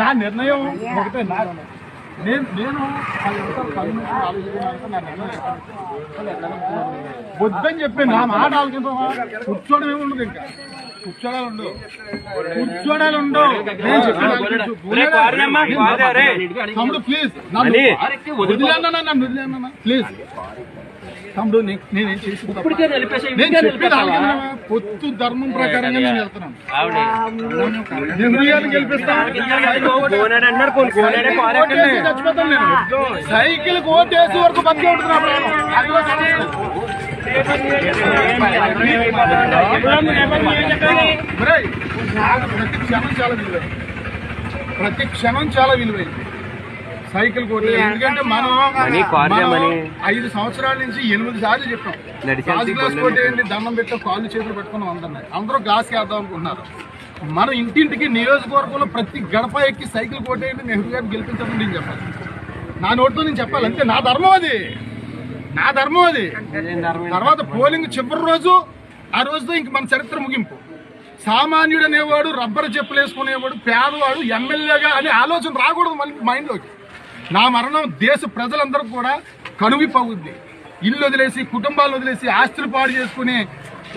నా నిర్ణయం ఒకటే నా నేను నేను వద్దని చెప్పి నా మాట ఆలోచించమా కూర్చోవడం ఏమి ఉండదు ఇంకా. కూర్చోడాలు ఉండవు. కూర్చోడాలు ఉండవు. నేను చెప్పిన ఆలోచించు. తమ్ముడు ప్లీజ్ నన్ను వదిలేనా నన్ను వదిలేనా ప్లీజ్ తమ్ముడు నేనేం చేసి పొత్తు ధర్మం ప్రకారంగా నేను వెళ్తున్నాను. సైకిల్ ఓటేసి వరకు బతికే ప్రతి క్షణం చాలా విలువైంది. ప్రతి క్షణం చాలా విలువైంది. సైకిల్ కోటే ఎందుకంటే మనం. ఐదు సంవత్సరాల నుంచి ఎనిమిది సార్లు చెప్పాం. గాజు గ్లాస్ కొట్టేయండి దండం పెట్టా కాళ్ళు చేతులు పెట్టుకుని అందరినీ అందరూ గ్లాస్ వేద్దాం అనుకుంటున్నారు. మనం ఇంటింటికి నియోజకవర్గంలో ప్రతి గడప ఎక్కి సైకిల్ కొట్టేయండి నెహ్రూ గారిని గెలిపించండి నేను చెప్పాలి. నా నోటితో నేను చెప్పాలి అంతే. నా ధర్మం అది. నా ధర్మం అది. తర్వాత పోలింగ్ చివరి రోజు ఆ రోజుతో ఇంక మన చరిత్ర ముగింపు. సామాన్యుడు అనేవాడు రబ్బర్ చెప్పులు వేసుకునేవాడు పేదవాడు ఎమ్మెల్యేగా అనే ఆలోచన రాకూడదు మన మైండ్లోకి. నా మరణం దేశ ప్రజలందరూ కూడా కనువిపవుద్ది ఇల్లు వదిలేసి కుటుంబాలు వదిలేసి ఆస్తులు పాడు చేసుకుని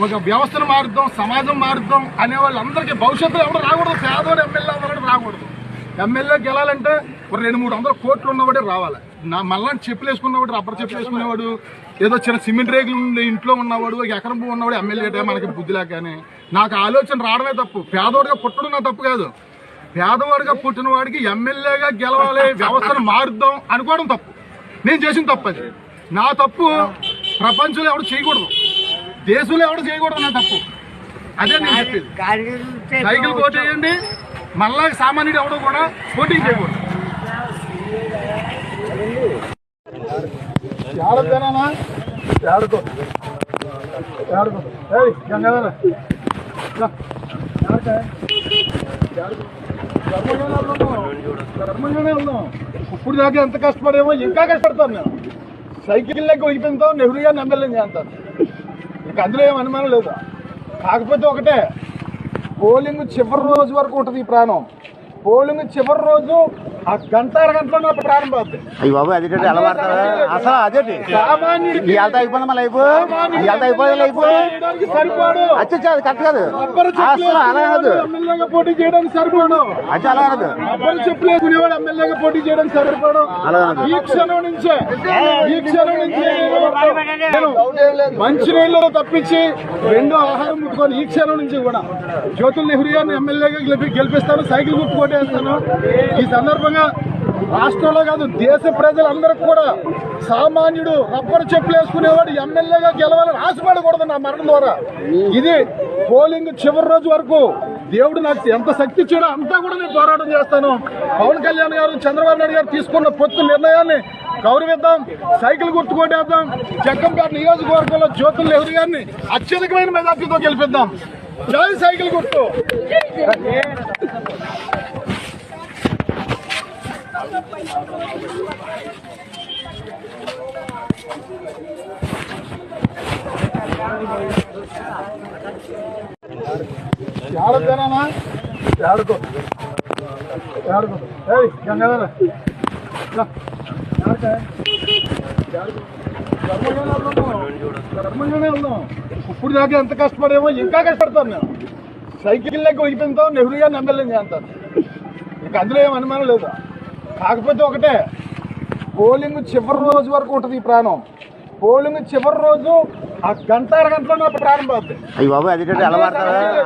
ఒక వ్యవస్థను మారుద్దాం సమాజం మారుద్దాం అనే వాళ్ళందరికీ భవిష్యత్తులో ఎవరు రాకూడదు. పేదవాడు ఎమ్మెల్యే ఎవరు రాకూడదు. ఎమ్మెల్యే గెలాలంటే ఒక రెండు మూడు వందల కోట్లు ఉన్నవాడే రావాలి. నా మళ్ళీ చెప్పులు వేసుకున్నవాడు రబ్బర్ చెప్పులు వేసుకునేవాడు ఏదో చిన్న సిమెంట్ రేకులు ఉండే ఇంట్లో ఉన్నవాడు ఒక ఎకరం ఉన్నవాడు ఎమ్మెల్యే మనకి బుద్ధి లేకనే నాకు ఆలోచన రావడమే తప్పు. పేదవాడిగా పుట్టడం నా తప్పు కాదు. పేదవాడిగా పుట్టిన వాడికి ఎమ్మెల్యేగా గెలవాలి వ్యవస్థను మారుద్దాం అనుకోవడం తప్పు. నేను చేసిన తప్పు అది. నా తప్పు ప్రపంచంలో ఎవడు చేయకూడదు. దేశంలో ఎవడు చేయకూడదు నా తప్పు. అదే నేను చెప్పేది. సైకిల్ చేయండి మళ్ళా సామాన్యుడు ఎవడో కూడా పోటీ చేయకూడదు. ఏడదేనా ఏడుకో ఏడుకో గంగాధర. ధర్మంగానే వెళ్దాం. ఇప్పుడు దాకా ఎంత కష్టపడేమో ఇంకా కష్టపడతాను నేను. సైకిల్ లెక్క వహిపించాం నెహ్రూ గారిని ఎమ్మెల్యే చేస్తాను ఇక అందులో ఏం అనుమానం లేదు. కాకపోతే ఒకటే పోలింగ్ చివరి రోజు వరకు ఉంటుంది ఈ ప్రాణం. పోలింగ్ చివరి రోజు ఆ గంట అరగంటలో నా ప్రారంభం అవుతుంది అయ్యి బాబు అదేంటి ఎలా పడతారు అసలు అదేంటి? ఇవాళ అయిపోయింది మళ్ళీ అయిపో ఇవాళ అయిపోయింది అయిపో చేయడానికి సరిపోడు అచ్చా అది కరెక్ట్ కాదు. అసలు అలా కాదు. పోటీ చేయడానికి సరిపోడు అచ్చా అలా కాదు. రబ్బరు చెప్పులు ఎమ్మెల్యేగా పోటీ చేయడానికి సరిపోడు అలా కాదు. ఈ క్షణం నుంచే ఈ క్షణం నుంచే నేను మంచినీళ్ళు తప్పించి రెండో ఆహారం ముట్టుకొని ఈ క్షణం నుంచి కూడా జ్యోతుల్ నెహ్రూ గారిని ఎమ్మెల్యేగా గెలిపి గెలిపిస్తాను సైకిల్ గుర్తు కొట్టేస్తాను. ఈ సందర్భంగా రాష్ట్రంలో కాదు దేశ ప్రజలందరికీ కూడా సామాన్యుడు రబ్బర్ చెప్పులు వేసుకునేవాడు ఎమ్మెల్యేగా గెలవాలని ఆశపడకూడదు నా మరణం ద్వారా. ఇది పోలింగ్ చివరి రోజు వరకు దేవుడు నాకు ఎంత శక్తి ఇచ్చాడో అంతా కూడా నేను పోరాటం చేస్తాను. పవన్ కళ్యాణ్ గారు చంద్రబాబు నాయుడు గారు తీసుకున్న పొత్తు నిర్ణయాన్ని గౌరవిద్దాం సైకిల్ గుర్తుకొట్టేద్దాం జగ్గంపేట నియోజకవర్గంలో జ్యోతుల నెహ్రూ గారిని అత్యధికమైన మెజార్టీతో గెలిపిద్దాం. జై సైకిల్ గుర్తు. ఏడదేనా ఏడుకో ఏడుకో ఏయ్ గంగాధర. ధర్మంగానే వెళ్దాం. ఇప్పుడు దాకా ఎంత కష్టపడేమో ఇంకా కష్టపడతాను నేను సైకిల్ లెక్క వహిపించాం నెహ్రూ గారిని ఎమ్మెల్యే చేస్తాను ఇక అందులో ఏం అనుమానం లేదు? కాకపోతే ఒకటే పోలింగ్ చివరి రోజు వరకు ఉంటుంది ఈ ప్రాణం. పోలింగ్ చివరి రోజు ఆ గంట అరగంటలో ప్రారంభం అవుతుంది అయ్యి బాబు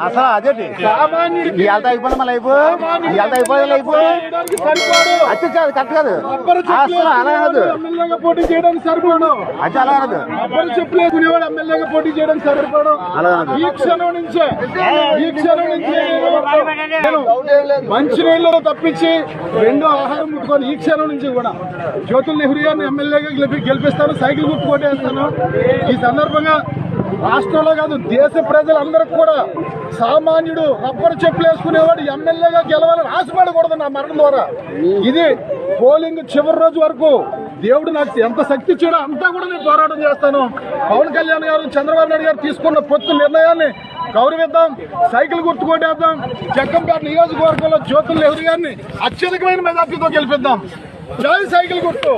అసలు అదేంటి? ఇవాళ అయిపోయింది ఇవాళ అయిపోయింది అచ్చా అది కరెక్ట్ కాదు. అసలు అలా కాదు. పోటీ చేయడానికి సరిపోడు అలా కాదు. ఎమ్మెల్యేగా పోటీ చేయడానికి సరిపోడు అలా కాదు. ఈ క్షణం నుంచే ఈ క్షణం నుంచే మంచి మంచినీళ్ళు తప్పించి రెండో ఆహారం ముట్టుకొని ఈ క్షణం నుంచి కూడా జ్యోతుల్ నెహ్రూ గారిని ఎమ్మెల్యేగా గెలిపి గెలిపిస్తాను సైకిల్ గుర్తు కొట్టేస్తాను. ఈ సందర్భంగా రాష్ట్రంలో కాదు దేశ ప్రజలందరికీ కూడా సామాన్యుడు రబ్బరు చెప్పులు వేసుకునేవాడు ఎమ్మెల్యేగా గెలవాలని ఆశపడకూడదు నా మరణం ద్వారా. ఇది పోలింగ్ చివరి రోజు వరకు దేవుడు నాకు ఎంత శక్తి ఇచ్చాడో అంతా కూడా నేను పోరాటం చేస్తాను. పవన్ కళ్యాణ్ గారు చంద్రబాబు నాయుడు గారు తీసుకున్న పొత్తు నిర్ణయాన్ని గౌరవిద్దాం సైకిల్ గుర్తు కొట్టేద్దాం జగ్గంపేట నియోజకవర్గంలో జ్యోతుల్ నెహ్రూ గారిని అత్యధికమైన మెజార్టీతో గెలిపిద్దాం. జై సైకిల్ గుర్తు.